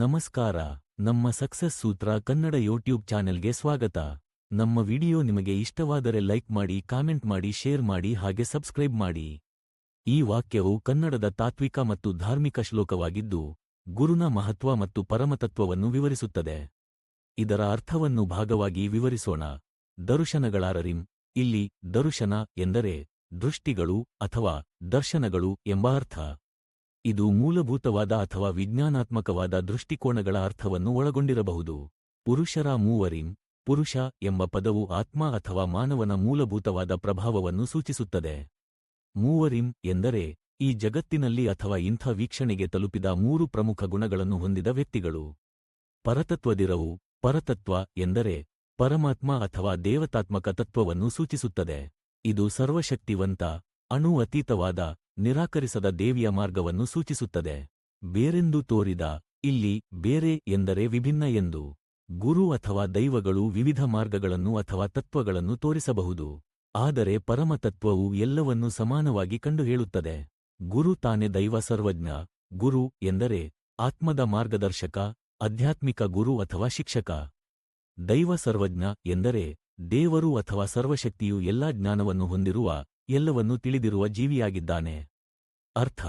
ನಮಸ್ಕಾರ, ನಮ್ಮ ಸಕ್ಸಸ್ ಸೂತ್ರ ಕನ್ನಡ ಯೂಟ್ಯೂಬ್ ಚಾನೆಲ್ಗೆ ಸ್ವಾಗತ. ನಮ್ಮ ವಿಡಿಯೋ ನಿಮಗೆ ಇಷ್ಟವಾದರೆ ಲೈಕ್ ಮಾಡಿ, ಕಾಮೆಂಟ್ ಮಾಡಿ, ಶೇರ್ ಮಾಡಿ ಹಾಗೆ ಸಬ್ಸ್ಕ್ರೈಬ್ ಮಾಡಿ. ಈ ವಾಕ್ಯವು ಕನ್ನಡದ ತಾತ್ವಿಕ ಮತ್ತು ಧಾರ್ಮಿಕ ಶ್ಲೋಕವಾಗಿದ್ದು, ಗುರುನ ಮಹತ್ವ ಮತ್ತು ಪರಮತತ್ವವನ್ನು ವಿವರಿಸುತ್ತದೆ. ಇದರ ಅರ್ಥವನ್ನು ಭಾಗವಾಗಿ ವಿವರಿಸೋಣ. ದರುಶನಗಳಾರರಿಂ, ಇಲ್ಲಿ ದರುಶನ ಎಂದರೆ ದೃಷ್ಟಿಗಳು ಅಥವಾ ದರ್ಶನಗಳು ಎಂಬ ಅರ್ಥ. ಇದು ಮೂಲಭೂತವಾದ ಅಥವಾ ವಿಜ್ಞಾನಾತ್ಮಕವಾದ ದೃಷ್ಟಿಕೋನಗಳ ಅರ್ಥವನ್ನು ಒಳಗೊಂಡಿರಬಹುದು. ಪುರುಷರ ಮೂವರಿಂ, ಪುರುಷ ಎಂಬ ಪದವು ಆತ್ಮ ಅಥವಾ ಮಾನವನ ಮೂಲಭೂತವಾದ ಪ್ರಭಾವವನ್ನು ಸೂಚಿಸುತ್ತದೆ. ಮೂವರಿಂ ಎಂದರೆ ಈ ಜಗತ್ತಿನಲ್ಲಿ ಅಥವಾ ಇಂಥ ವೀಕ್ಷಣೆಗೆ ತಲುಪಿದ ಮೂರು ಪ್ರಮುಖ ಗುಣಗಳನ್ನು ಹೊಂದಿದ ವ್ಯಕ್ತಿಗಳು. ಪರತತ್ವದಿರವು, ಪರತತ್ವ ಎಂದರೆ ಪರಮಾತ್ಮ ಅಥವಾ ದೇವತಾತ್ಮಕ ತತ್ವವನ್ನು ಸೂಚಿಸುತ್ತದೆ. ಇದು ಸರ್ವಶಕ್ತಿವಂತ ಅಣು ಅತೀತವಾದ ನಿರಾಕರಿಸದ ದೇವಿಯ ಮಾರ್ಗವನ್ನು ಸೂಚಿಸುತ್ತದೆ. ಬೇರೆಂದು ತೋರಿದ, ಇಲ್ಲಿ ಬೇರೆ ಎಂದರೆ ವಿಭಿನ್ನ ಎಂದು. ಗುರು ಅಥವಾ ದೈವಗಳು ವಿವಿಧ ಮಾರ್ಗಗಳನ್ನು ಅಥವಾ ತತ್ವಗಳನ್ನು ತೋರಿಸಬಹುದು. ಆದರೆ ಪರಮತತ್ವವು ಎಲ್ಲವನ್ನೂ ಸಮಾನವಾಗಿ ಕಂಡುಹೇಳುತ್ತದೆ. ಗುರು ತಾನೆ ದೈವ ಸರ್ವಜ್ಞ. ಗುರು ಎಂದರೆ ಆತ್ಮದ ಮಾರ್ಗದರ್ಶಕ, ಆಧ್ಯಾತ್ಮಿಕ ಗುರು ಅಥವಾ ಶಿಕ್ಷಕ. ದೈವ ಸರ್ವಜ್ಞ ಎಂದರೆ ದೇವರು ಅಥವಾ ಸರ್ವಶಕ್ತಿಯು ಎಲ್ಲಾ ಜ್ಞಾನವನ್ನು ಹೊಂದಿರುವ ಎಲ್ಲವನ್ನೂ ತಿಳಿದಿರುವ ಜೀವಿಯಾಗಿದ್ದಾನೆ. ಅರ್ಥ,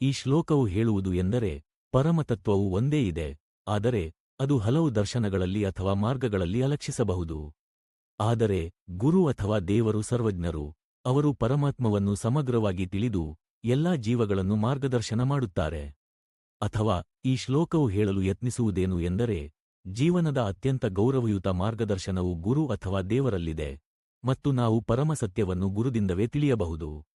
ಈ ಶ್ಲೋಕವು ಹೇಳುವುದು ಎಂದರೆ ಪರಮತತ್ವವು ಒಂದೇ ಇದೆ, ಆದರೆ ಅದು ಹಲವು ದರ್ಶನಗಳಲ್ಲಿ ಅಥವಾ ಮಾರ್ಗಗಳಲ್ಲಿ ಅಲಕ್ಷಿಸಬಹುದು. ಆದರೆ ಗುರು ಅಥವಾ ದೇವರು ಸರ್ವಜ್ಞರು, ಅವರು ಪರಮಾತ್ಮವನ್ನು ಸಮಗ್ರವಾಗಿ ತಿಳಿದು ಎಲ್ಲಾ ಜೀವಗಳನ್ನು ಮಾರ್ಗದರ್ಶನ ಮಾಡುತ್ತಾರೆ. ಅಥವಾ ಈ ಶ್ಲೋಕವು ಹೇಳಲು ಯತ್ನಿಸುವುದೇನು ಎಂದರೆ ಜೀವನದ ಅತ್ಯಂತ ಗೌರವಯುತ ಮಾರ್ಗದರ್ಶನವು ಗುರು ಅಥವಾ ದೇವರಲ್ಲಿದೆ. ಮತ್ತು ನಾವು ಪರಮಸತ್ಯವನ್ನು ಗುರುದಿಂದವೇ ತಿಳಿಯಬಹುದು.